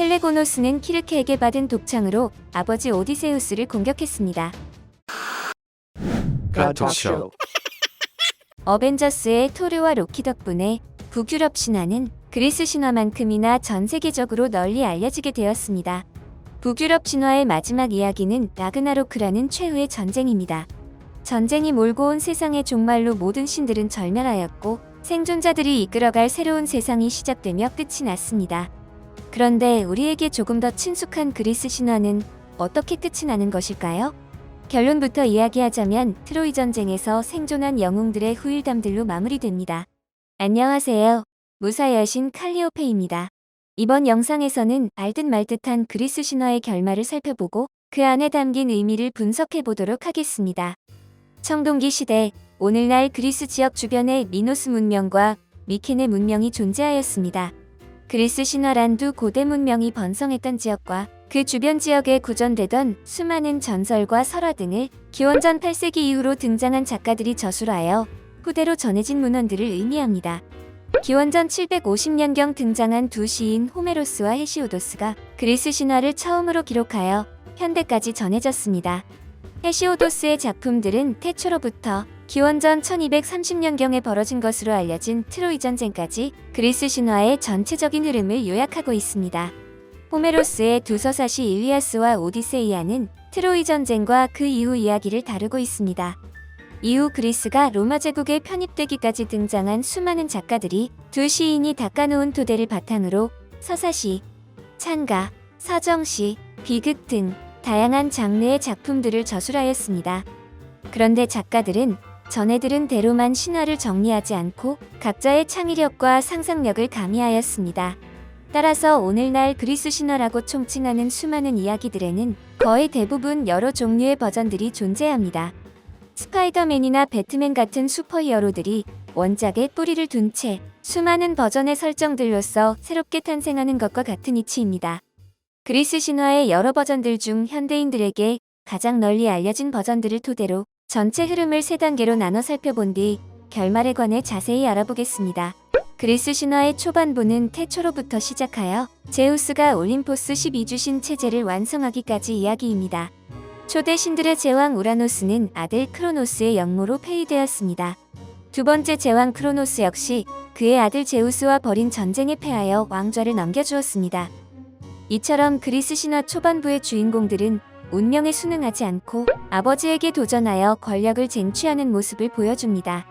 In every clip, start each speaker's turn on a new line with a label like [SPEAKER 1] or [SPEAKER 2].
[SPEAKER 1] 텔레고노스는 키르케에게 받은 독창으로 아버지 오디세우스를 공격했습니다.
[SPEAKER 2] Show.
[SPEAKER 1] 어벤져스의 토르와 로키 덕분에 북유럽 신화는 그리스 신화만큼이나 전 세계적으로 널리 알려지게 되었습니다. 북유럽 신화의 마지막 이야기는 라그나로크라는 최후의 전쟁입니다. 전쟁이 몰고 온 세상의 종말로 모든 신들은 절멸하였고 생존자들이 이끌어갈 새로운 세상이 시작되며 끝이 났습니다. 그런데 우리에게 조금 더 친숙한 그리스 신화는 어떻게 끝이 나는 것일까요? 결론부터 이야기하자면 트로이 전쟁에서 생존한 영웅들의 후일담들로 마무리됩니다. 안녕하세요. 무사 여신 칼리오페입니다. 이번 영상에서는 알듯 말듯한 그리스 신화의 결말을 살펴보고 그 안에 담긴 의미를 분석해 보도록 하겠습니다. 청동기 시대, 오늘날 그리스 지역 주변에 미노스 문명과 미케네 문명이 존재하였습니다. 그리스 신화란 두 고대 문명이 번성했던 지역과 그 주변 지역에 구전되던 수많은 전설과 설화 등을 기원전 8세기 이후로 등장한 작가들이 저술하여 후대로 전해진 문헌들을 의미합니다. 기원전 750년경 등장한 두 시인 호메로스와 헤시오도스가 그리스 신화를 처음으로 기록하여 현대까지 전해졌습니다. 헤시오도스의 작품들은 태초로부터 기원전 1230년경에 벌어진 것으로 알려진 트로이 전쟁까지 그리스 신화의 전체적인 흐름을 요약하고 있습니다. 호메로스의 두 서사시 일리아스와 오디세이아는 트로이 전쟁과 그 이후 이야기를 다루고 있습니다. 이후 그리스가 로마 제국에 편입되기까지 등장한 수많은 작가들이 두 시인이 닦아놓은 토대를 바탕으로 서사시, 찬가, 서정시, 비극 등 다양한 장르의 작품들을 저술하였습니다. 그런데 작가들은 전해들은 대로만 신화를 정리하지 않고 각자의 창의력과 상상력을 가미하였습니다. 따라서 오늘날 그리스 신화라고 총칭하는 수많은 이야기들에는 거의 대부분 여러 종류의 버전들이 존재합니다. 스파이더맨이나 배트맨 같은 슈퍼히어로들이 원작에 뿌리를 둔 채 수많은 버전의 설정들로서 새롭게 탄생하는 것과 같은 이치입니다. 그리스 신화의 여러 버전들 중 현대인들에게 가장 널리 알려진 버전들을 토대로 전체 흐름을 세 단계로 나눠 살펴본 뒤 결말에 관해 자세히 알아보겠습니다. 그리스 신화의 초반부는 태초로부터 시작하여 제우스가 올림포스 12주신 체제를 완성하기까지 이야기입니다. 초대 신들의 제왕 우라노스는 아들 크로노스의 영모로 폐위되었습니다. 두 번째 제왕 크로노스 역시 그의 아들 제우스와 벌인 전쟁에 패하여 왕좌를 넘겨주었습니다. 이처럼 그리스 신화 초반부의 주인공들은 운명에 순응하지 않고 아버지에게 도전하여 권력을 쟁취하는 모습을 보여줍니다.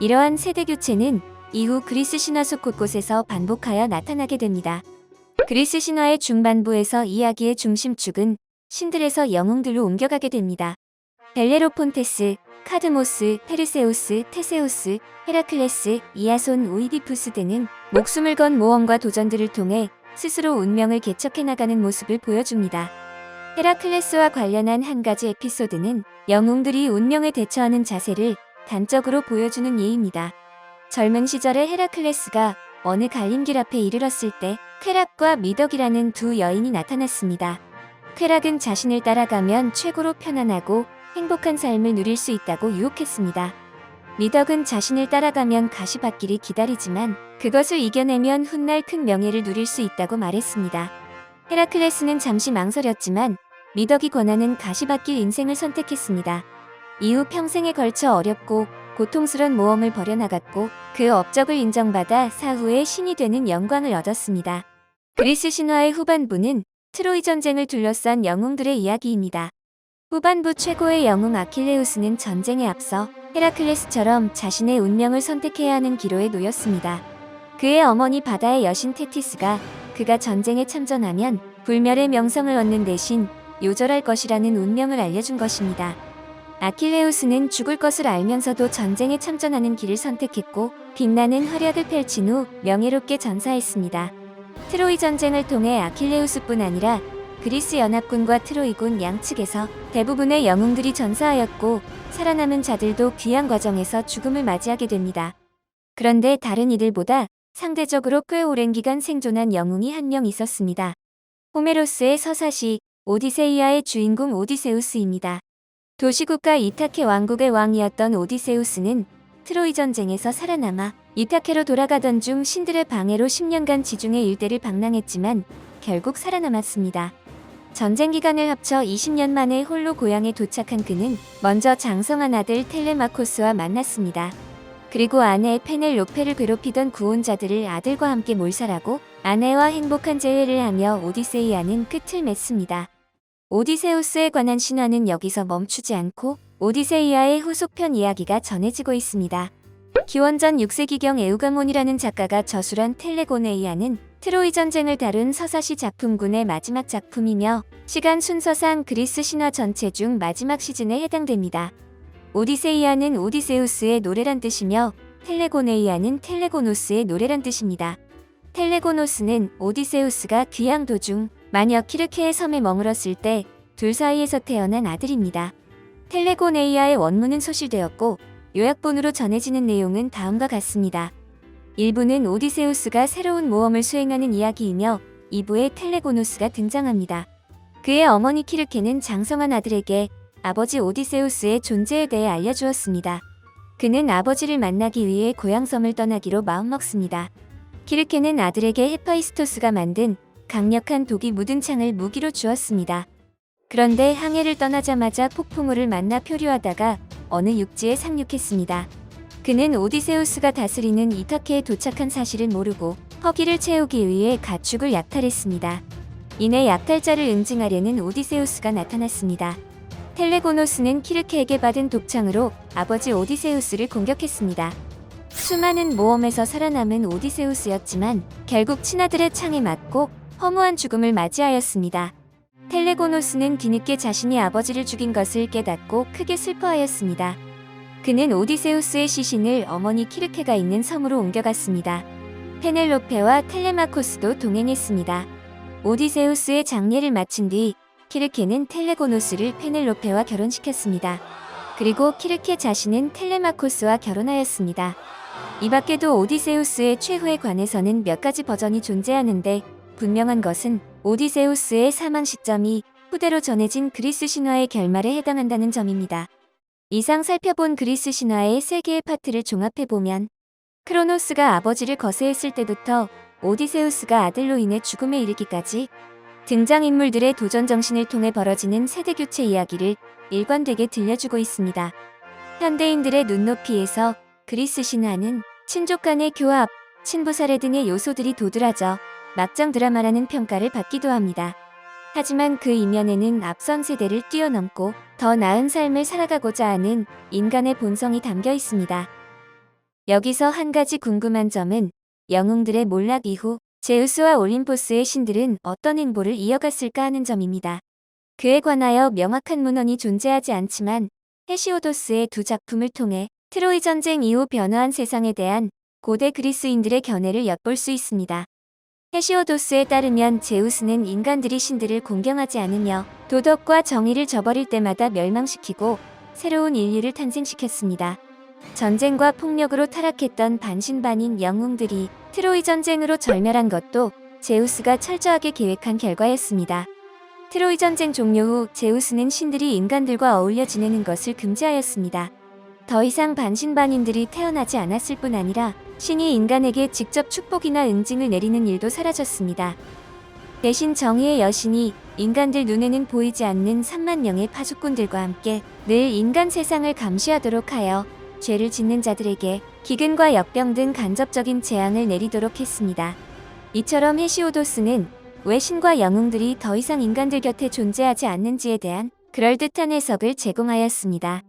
[SPEAKER 1] 이러한 세대 교체는 이후 그리스 신화 속 곳곳에서 반복하여 나타나게 됩니다. 그리스 신화의 중반부에서 이야기의 중심축은 신들에서 영웅들로 옮겨가게 됩니다. 벨레로폰테스, 카드모스, 페르세우스, 테세우스, 헤라클레스, 이아손, 오이디푸스 등은 목숨을 건 모험과 도전들을 통해 스스로 운명을 개척해 나가는 모습을 보여줍니다. 헤라클레스와 관련한 한 가지 에피소드는 영웅들이 운명에 대처하는 자세를 단적으로 보여주는 예입니다. 젊은 시절의 헤라클레스가 어느 갈림길 앞에 이르렀을 때 쾌락과 미덕이라는 두 여인이 나타났습니다. 쾌락은 자신을 따라가면 최고로 편안하고 행복한 삶을 누릴 수 있다고 유혹했습니다. 미덕은 자신을 따라가면 가시밭길이 기다리지만 그것을 이겨내면 훗날 큰 명예를 누릴 수 있다고 말했습니다. 헤라클레스는 잠시 망설였지만 미덕이 권하는 가시밭길 인생을 선택했습니다. 이후 평생에 걸쳐 어렵고 고통스런 모험을 벌여나갔고 그 업적을 인정받아 사후에 신이 되는 영광을 얻었습니다. 그리스 신화의 후반부는 트로이 전쟁을 둘러싼 영웅들의 이야기입니다. 후반부 최고의 영웅 아킬레우스는 전쟁에 앞서 헤라클레스처럼 자신의 운명을 선택해야 하는 기로에 놓였습니다. 그의 어머니 바다의 여신 테티스가 그가 전쟁에 참전하면 불멸의 명성을 얻는 대신 요절할 것이라는 운명을 알려준 것입니다. 아킬레우스는 죽을 것을 알면서도 전쟁에 참전하는 길을 선택했고 빛나는 활약을 펼친 후 명예롭게 전사했습니다. 트로이 전쟁을 통해 아킬레우스뿐 아니라 그리스 연합군과 트로이군 양측에서 대부분의 영웅들이 전사하였고 살아남은 자들도 귀한 과정에서 죽음을 맞이하게 됩니다. 그런데 다른 이들보다 상대적으로 꽤 오랜 기간 생존한 영웅이 한 명 있었습니다. 호메로스의 서사시 오디세이아의 주인공 오디세우스입니다. 도시국가 이타케 왕국의 왕이었던 오디세우스는 트로이 전쟁에서 살아남아 이타케로 돌아가던 중 신들의 방해로 10년간 지중해 일대를 방랑했지만 결국 살아남았습니다. 전쟁 기간을 합쳐 20년 만에 홀로 고향에 도착한 그는 먼저 장성한 아들 텔레마코스와 만났습니다. 그리고 아내 페넬로페를 괴롭히던 구원자들을 아들과 함께 몰살하고 아내와 행복한 재회를 하며 오디세이아는 끝을 맺습니다. 오디세우스에 관한 신화는 여기서 멈추지 않고 오디세이아의 후속편 이야기가 전해지고 있습니다. 기원전 6세기경 에우가몬이라는 작가가 저술한 텔레고네이아는 트로이 전쟁을 다룬 서사시 작품군의 마지막 작품이며 시간 순서상 그리스 신화 전체 중 마지막 시즌에 해당됩니다. 오디세이아는 오디세우스의 노래란 뜻이며 텔레고네이아는 텔레고노스의 노래란 뜻입니다. 텔레고노스는 오디세우스가 귀향 도중 마녀 키르케의 섬에 머물었을 때 둘 사이에서 태어난 아들입니다. 텔레고네이아의 원문은 소실되었고 요약본으로 전해지는 내용은 다음과 같습니다. 1부는 오디세우스가 새로운 모험을 수행하는 이야기이며 2부에 텔레고노스가 등장합니다. 그의 어머니 키르케는 장성한 아들에게 아버지 오디세우스의 존재에 대해 알려주었습니다. 그는 아버지를 만나기 위해 고향섬을 떠나기로 마음먹습니다. 키르케는 아들에게 헤파이스토스가 만든 강력한 독이 묻은 창을 무기로 주었습니다. 그런데 항해를 떠나자마자 폭풍우를 만나 표류하다가 어느 육지에 상륙했습니다. 그는 오디세우스가 다스리는 이타케에 도착한 사실을 모르고 허기를 채우기 위해 가축을 약탈했습니다. 이내 약탈자를 응징하려는 오디세우스가 나타났습니다. 텔레고노스는 키르케에게 받은 독창으로 아버지 오디세우스를 공격했습니다. 수많은 모험에서 살아남은 오디세우스였지만 결국 친아들의 창에 맞고 허무한 죽음을 맞이하였습니다. 텔레고노스는 뒤늦게 자신이 아버지를 죽인 것을 깨닫고 크게 슬퍼하였습니다. 그는 오디세우스의 시신을 어머니 키르케가 있는 섬으로 옮겨갔습니다. 페넬로페와 텔레마코스도 동행했습니다. 오디세우스의 장례를 마친 뒤 키르케는 텔레고노스를 페넬로페와 결혼시켰습니다. 그리고 키르케 자신은 텔레마코스와 결혼하였습니다. 이 밖에도 오디세우스의 최후에 관해서는 몇 가지 버전이 존재하는데 분명한 것은 오디세우스의 사망 시점이 후대로 전해진 그리스 신화의 결말에 해당한다는 점입니다. 이상 살펴본 그리스 신화의 세 개의 파트를 종합해보면 크로노스가 아버지를 거세했을 때부터 오디세우스가 아들로 인해 죽음에 이르기까지 등장인물들의 도전 정신을 통해 벌어지는 세대교체 이야기를 일관되게 들려주고 있습니다. 현대인들의 눈높이에서 그리스 신화는 친족 간의 교합, 친부 사례 등의 요소들이 도드라져 막장 드라마라는 평가를 받기도 합니다. 하지만 그 이면에는 앞선 세대를 뛰어넘고 더 나은 삶을 살아가고자 하는 인간의 본성이 담겨 있습니다. 여기서 한 가지 궁금한 점은 영웅들의 몰락 이후 제우스와 올림포스의 신들은 어떤 행보를 이어갔을까 하는 점입니다. 그에 관하여 명확한 문헌이 존재하지 않지만 헤시오도스의 두 작품을 통해 트로이 전쟁 이후 변화한 세상에 대한 고대 그리스인들의 견해를 엿볼 수 있습니다. 헤시오도스에 따르면 제우스는 인간들이 신들을 공경하지 않으며 도덕과 정의를 저버릴 때마다 멸망시키고 새로운 인류를 탄생시켰습니다. 전쟁과 폭력으로 타락했던 반신반인 영웅들이 트로이 전쟁으로 절멸한 것도 제우스가 철저하게 계획한 결과였습니다. 트로이 전쟁 종료 후 제우스는 신들이 인간들과 어울려 지내는 것을 금지하였습니다. 더 이상 반신반인들이 태어나지 않았을 뿐 아니라 신이 인간에게 직접 축복이나 응징을 내리는 일도 사라졌습니다. 대신 정의의 여신이 인간들 눈에는 보이지 않는 3만 명의 파수꾼들과 함께 늘 인간 세상을 감시하도록 하여 죄를 짓는 자들에게 기근과 역병 등 간접적인 재앙을 내리도록 했습니다. 이처럼 헤시오도스는 왜 신과 영웅들이 더 이상 인간들 곁에 존재하지 않는지에 대한 그럴듯한 해석을 제공하였습니다.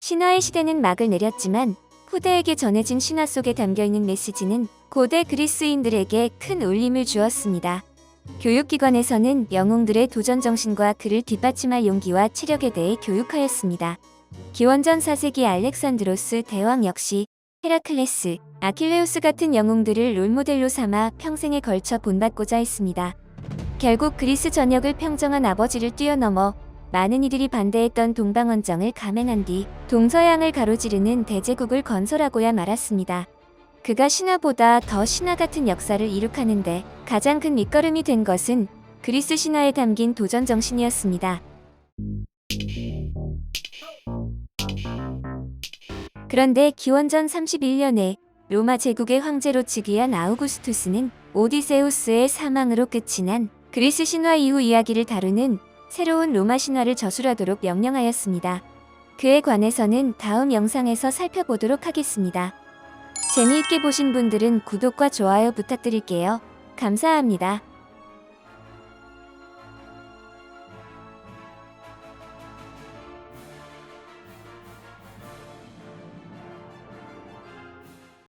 [SPEAKER 1] 신화의 시대는 막을 내렸지만 후대에게 전해진 신화 속에 담겨있는 메시지는 고대 그리스인들에게 큰 울림을 주었습니다. 교육기관에서는 영웅들의 도전 정신과 그를 뒷받침할 용기와 체력에 대해 교육하였습니다. 기원전 4세기 알렉산드로스 대왕 역시 헤라클레스, 아킬레우스 같은 영웅들을 롤모델로 삼아 평생에 걸쳐 본받고자 했습니다. 결국 그리스 전역을 평정한 아버지를 뛰어넘어 많은 이들이 반대했던 동방원정을 감행한 뒤 동서양을 가로지르는 대제국을 건설하고야 말았습니다. 그가 신화보다 더 신화 같은 역사를 이룩하는데 가장 큰 밑거름이 된 것은 그리스 신화에 담긴 도전 정신이었습니다. 그런데 기원전 31년에 로마 제국의 황제로 즉위한 아우구스투스는 오디세우스의 사망으로 끝이 난 그리스 신화 이후 이야기를 다루는 새로운 로마 신화를 저술하도록 명령하였습니다. 그에 관해서는 다음 영상에서 살펴보도록 하겠습니다. 재미있게 보신 분들은 구독과 좋아요 부탁드릴게요. 감사합니다.